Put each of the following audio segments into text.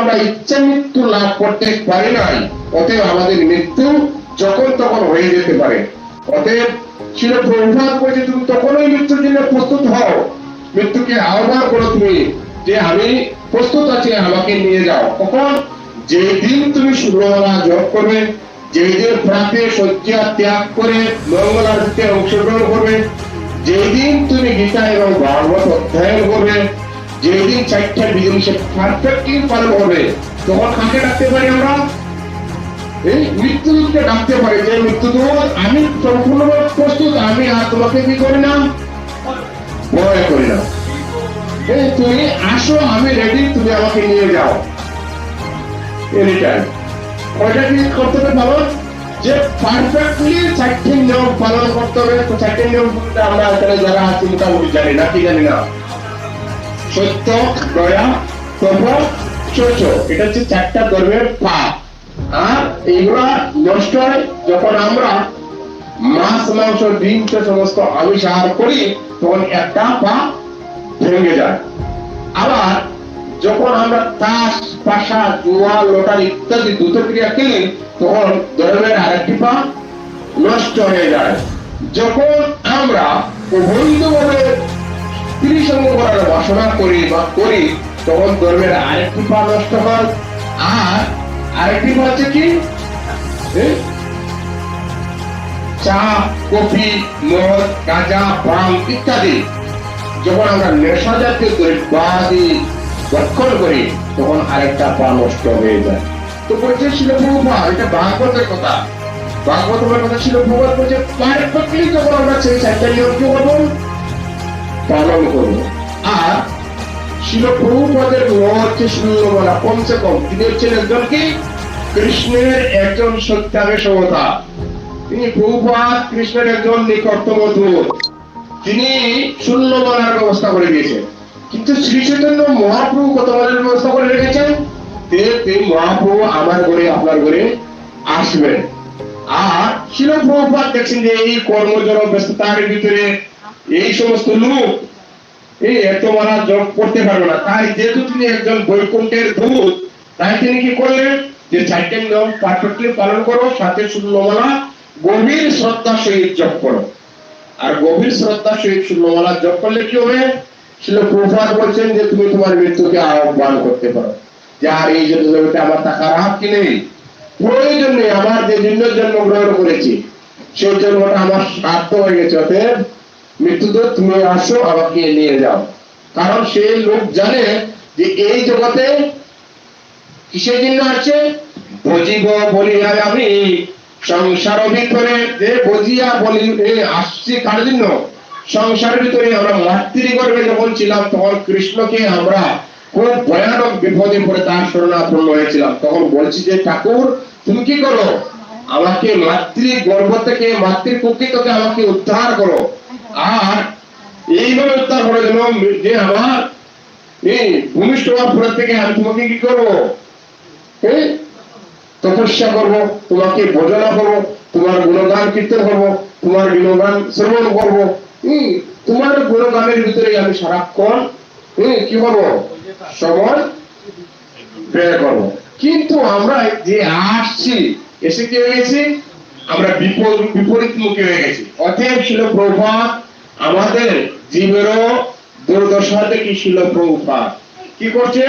আমরা ইচ্ছা মৃত্যু লাভ করতে পারি নাই। অতএব আমাদের মৃত্যু যখন তখন হয়ে যেতে পারে। অতএব ছিল প্রভাব করে তুমি তখনই মৃত্যুর জন্য প্রস্তুত হও, মৃত্যুকে আহ্বান করো তুমি যে আমি প্রস্তুত আছি, আমাকে নিয়ে যাও। কখন যেদিন তুমি শুভবেলা জপ করবে, যেদিন প্রাতে শয্যা ত্যাগ করে মঙ্গল অংশগ্রহণ করবে, যেদিন তুমি গীতা এবং ভাগবত অধ্যয়ন করবে যেদিন চারটা বিধি সে পারফেক্টলি পালন হবে তখন কাকে ডাকতে পারি আমরা? এই মৃত্যুদূতকে ডাকতে পারি। যে মৃত্যুদূত, আমি সম্পূর্ণভাবে প্রস্তুত, আমি আর তোমাকে কি করি না? ভয় করি না। এই তুমি আসো, আমি রেডি তুমি আমাকে নিয়ে যাও। এনি টাইম কয়টা কি করতে হবে পালন যে পারফেক্টলি চারটি নিয়ম পালন করতে হবে, তো চারটি নিয়ম আমরা যারা আছি, মোটামুটি জানি না, কি জানি না। সত্য, দয়া তপ এটা হচ্ছে চারটা আর নষ্ট হয় যখন আমরা মাছ, মাংস, ডিম সমস্ত করি, তখন একটা পাপ ভেঙে যায়। আবার যখন আমরা তাস, পাশা, জুয়া, লটার ইত্যাদি দ্রুত ক্রিয়া খেলি, তখন ধর্মের আরেকটি পা নষ্ট হয়ে যায়। যখন আমরা অবৈধভাবে স্ত্রী সঙ্গ করার বাসনা করি বা করি, তখন ধর্মের আরেকটি পা নষ্ট হয় আর আরেকটি পা হচ্ছে কি? চা, কফি, মদ, গাঁজা, পান ইত্যাদি। যখন আমরা নেশা জাতীয় দ্রব্যাদি ভক্ষণ করি, তখন আরেকটা পা নষ্ট হয়ে যায়। তো বলছে ছিল প্রভুপা এটা ভাগবতের কথা। ভাগবতের কথা ছিল প্রভুপাত বলছে পারফেক্টলি যখন আমরা সেই নিয়ম কি করব? পালন করব। আর শিল প্রভুপদের নাম হচ্ছে শূন্যমালা কমসে কম তিনি হচ্ছেন একজন কি কৃষ্ণের একজন সত্যাবেশ অবতার তিনি প্রভুপাত কৃষ্ণের একজন নিকটতম দূত। তিনি শূন্যমালার ব্যবস্থা করে দিয়েছেন। কিন্তু শ্রী চৈতন্য মহাপ্রভু কত মালের ব্যবস্থা করে রেখেছেন? মহাপ্রভু আমার ঘরে, আপনার ঘরে আসবেন। আর শিল প্রভুপাত দেখছেন যে এই কর্মজন ব্যস্ততার ভিতরে এই সমস্ত লোক এই এত মারা জব করতে পারবে না। তাই যেহেতু তিনি একজন বৈকুণ্ঠের দূত, তাই তিনি কি করলেন? যে চারটে নিয়ম পারফেক্টলি পালন করো, সাথে শূন্যমালা গভীর শ্রদ্ধা সহিত জপ করো। আর গভীর শ্রদ্ধা সহিত শূন্যমালা জপ করলে কি হবে? ছিল প্রভাত বলছেন যে তুমি তোমার মৃত্যুকে আহ্বান করতে পারো। যে আর এই জন্য জগতে আমার টাকা হাত কি নেই? প্রয়োজন নেই, আমার যে জন্য জন্মগ্রহণ করেছি, সেই জন্মটা আমার সার্থ হয়ে গেছে, অতএব মৃত্যুদূত, তুমি আসো, আমাকে নিয়ে যাও। কারণ সে লোক জানে যে এই জগতে কিসের জন্য আছে বজিব বলিয়া আমি সংসার ভিতরে যে বজিয়া বলি আসছি কার জন্য? সংসারের ভিতরে আমরা মাতৃ গর্ভে যখন ছিলাম, তখন কৃষ্ণকে আমরা খুব ভয়ানক বিপদে পড়ে তার শরণাপন্ন হয়েছিলাম। তখন বলছি যে, ঠাকুর, তুমি কি করো? আমাকে মাতৃ গর্ভ থেকে, মাতৃ থেকে আমাকে উদ্ধার করো। আর এইভাবে উদ্ধার করে যেন যে আমার এই ভূমিষ্ঠ হওয়ার পর থেকে আমি তোমাকে কি করব? তপস্যা করব, তোমাকে ভোজনা করব, তোমার গুণগান কীর্তন করব, তোমার গুণগান শ্রবণ করব। হম তোমার গুণগানের ভিতরে আমি সারাক্ষণ হম কি করব? সময় ব্যয় করব। কিন্তু আমরা যে আসছি, এসে কি হয়ে গেছি? আমরা বিপরীত মুখে হয়ে গেছি। অতএব ছিল প্রভাত আমাদের জীবেরও দুর্দশা থেকে ছিল প্রভুপাত কি করছে?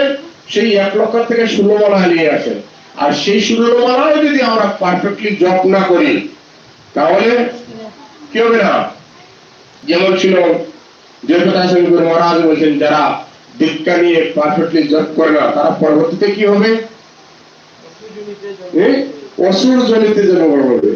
সেই এক লক্ষ থেকে ষোলো মালা নিয়ে আসেন আর সেই ষোলো মালায় যদি আমরা পারফেক্টলি জপ না করি তাহলে কি হবে না? যেমন ছিল মহারাজ বলছেন যারা দীক্ষা নিয়ে পারফেক্টলি জপ করে না তারা পরবর্তীতে কি হবে? অসুর জনিতে জন্মগ্রহণ করবে